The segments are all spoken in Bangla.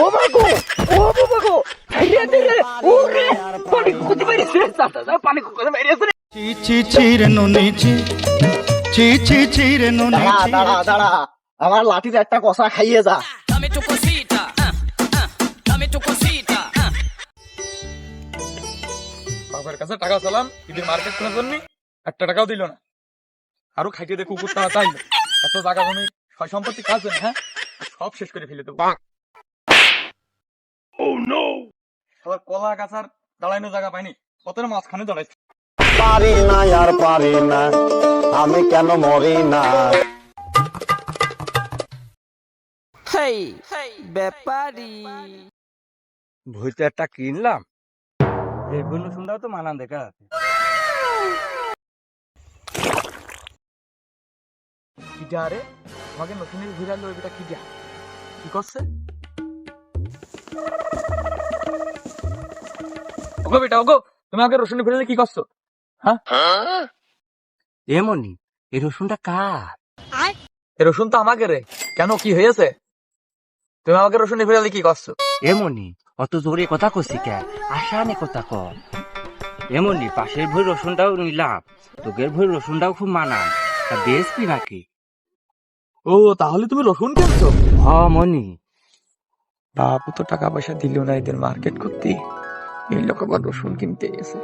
ও ও দিলে ওরে পানি মেরেছে যা পানি কুকুতে মেরেছে রে ছি ছি ছি রে নুনি ছি ছি ছি রে নুনি দাঁড়া দাঁড়া দাঁড়া আমার লাঠির একটা কষা খাইয়ে যা ah, ah, dame tu cosita, ah. বাবার কাছে টাকা চালাম ঈদের মার্কেট করার জন্য একটা টাকাও দিল না। আরও খাইতে দিয়ে কুকুরটা চাইলো এত জায়গা জমি সয় সম্পত্তি কাজ হ্যাঁ? সব শেষ করে ফেলে দেবো। আবার কলা গাছার দাঁড়াইনো জায়গা পাইনি। কত মাঝখানে দাঁড়াইছে। পারি না আর পারি না আমি কেন মরি না? Hey, hey, ব্যাপারি। ভুইতে একটা কিনলাম। এই বন্য শুনটাও তো মানান দেখা কিটা রে? আমাকে নতুনের ঘুরালো এটা কিটা কি করছে? ওগো বেটা ওগো তুমি আগে রসুন ফেলে কি করছ? হ্যাঁ? এমনই এই রসুনটা কার? এ রসুন তো আমাকে রে। কেন কি হয়েছে? তুমি আমাকে রসুন ফেলে কি করছ? এমনই অত জোরে কথা কছি কে? আসানে কথা ক। এমনই পাশের ভই রসুনটাও নিলাম। তোকের ভই রসুনটাও খুব মানান। তা বেশবি নাকি? ও তাহলে তুমি রসুন কিনছো? হ মনি বাবু তো টাকা পয়সা দিল না এদের মার্কেট করতে এই লোক আবার রসুন কিনতে এসে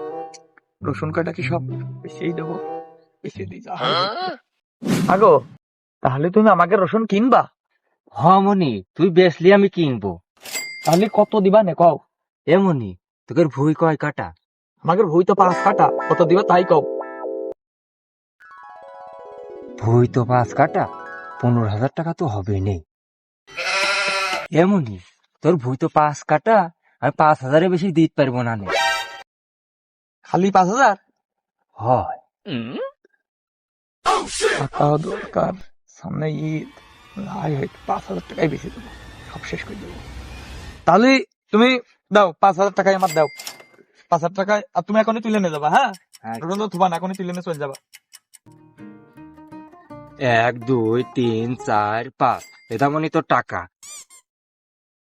রসুন কয়টা কি সব? বেশিই দেবো। বেশি যা। আগো তাহলে তুমি আমাকে রসুন কিনবা? হ মনি তুই বেচলি আমি কিনবো। তাহলে কত দিবা নে কও? এমনই তোকের ভুই কয় কাটা? আমাকে ভুই তো পাঁচ কাটা কত দিবা তাই কও। ভুই তো পাঁচ কাটা পনেরো হাজার টাকা তো হবে নেই। এমনই তোর ভুই তো পাঁচ কাটা আমি পাঁচ হাজারের বেশি দিতে পারব না নে। খালি পাঁচ হাজার? হয়। টাকা দরকার সামনে ঈদ হাই পাঁচ হাজার টাকাই বেশি দেবো সব শেষ করে দেবো। তাহলে তুমি দাও পাঁচ হাজার টাকাই আমার দাও। পাঁচ হাজার টাকায় আর তুমি এখনই তুলে নিয়ে যাবা হ্যাঁ? তো না এখনই তুলে নিয়ে চলে যাবা। এক দুই তিন চার পাঁচ। এটা মনে তোর টাকা।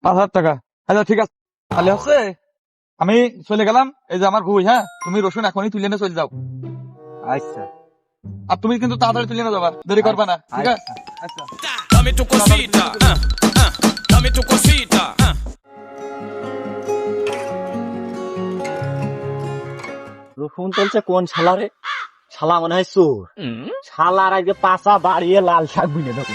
পাঁচ হাজার টাকা। আচ্ছা ঠিক আছে। তাহলে হচ্ছে আমি চলে গেলাম। এই যে আমার ভুই হ্যাঁ? তুমি রসুন এখনই তুলে নিয়ে চলে যাও। আচ্ছা। আর তুমি কিন্তু তাড়াতাড়ি তুলে নিয়ে যাবা। দেরি করবে না ঠিক আছে? আচ্ছা ah, ah, dame tu cosita, ah. রসুন তুলছে কোন শালা রে? শালা মনে হয় চোর। শালার আগে পাশা বাড়িয়ে লাল শাক বুনে দেবো।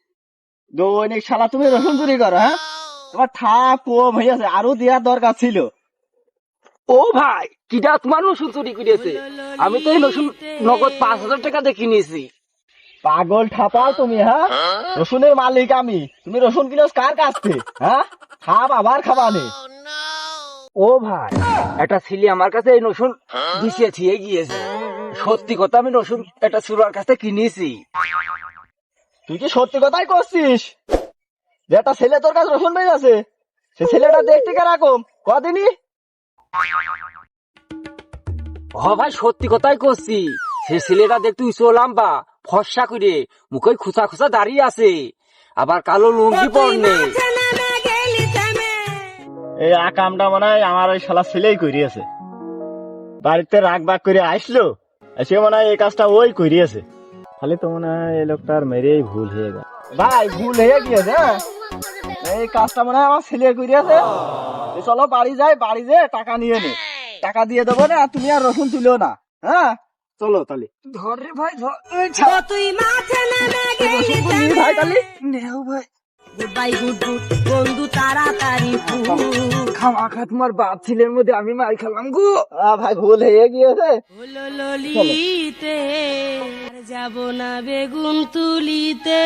দৈনিক শালা তুমি রসুন চুরি করো হ্যাঁ? তোমার ঠাপ কম হয়েছে আরও দেওয়ার দরকার ছিল। ও ভাই কিটা তোমার রসুন চুরি করেছে আমি তো এই রসুন নগদ পাঁচ হাজার টাকা দিয়ে কিনেছি। পাগল ঠাপাও তুমি হ্যাঁ? রসুনের মালিক আমি। তুমি রসুন কিনোস কার কাছ থেকে হ্যাঁ? খাব আবার খাবানে ও ভাই একটা ছেলে আমার কাছে এই রসুন দিছে থিয়ে গিয়েছে। সত্যি কথা আমি রসুন একটা চুরার কাছে কিনেছি। তুই কি সত্যি কথাই করছিস? যে একটা ছেলে তোর কাছে রসুন পেয়ে আছে সে ছেলেটা দেখতে কেরকম? কদিনই হ ভাই সত্যি কথাই করছি। সে ছেলেটা দেখতে উঁচু লম্বা ফর্সা করে মুখে খুচা খুচা দাঁড়িয়ে আছে। আবার কালো লুঙ্গি পরনে। এই আকামটা মনে হয় আমার ওই শালা ছেলেই করিয়েছে বাড়িতে রাগ বাগ করে আসলো সে মনে হয় এই কাজটা ওই করিয়েছে খালি তো মনে হয় এই লোকটার মেরেই ভুল হয়ে গেল। ভাই ভুল হয়ে গিয়েছে হ্যাঁ? এই কাজটা মনে হয় আমার ছেলে করে আছে। চলো বাড়ি যাই বাড়ি যে টাকা নিয়ে নে। টাকা দিয়ে দেবো না আর তুমি আর রসুন তুলো না হ্যাঁ? চলো তাহলে। ধর রে ভাই ধর। তুই মাঠে নেমে গেলি ভাই তাহলে। নেও ভাই। Good bye good good. বন্ধু তাড়াতাড়ি খাওয়া খা তোমার বাপ ছেলের মধ্যে আমি মার খেলাম গো। ভাই ভুল হয়ে গিয়েছে। ললিতে যাব না বেগুন তুলিতে।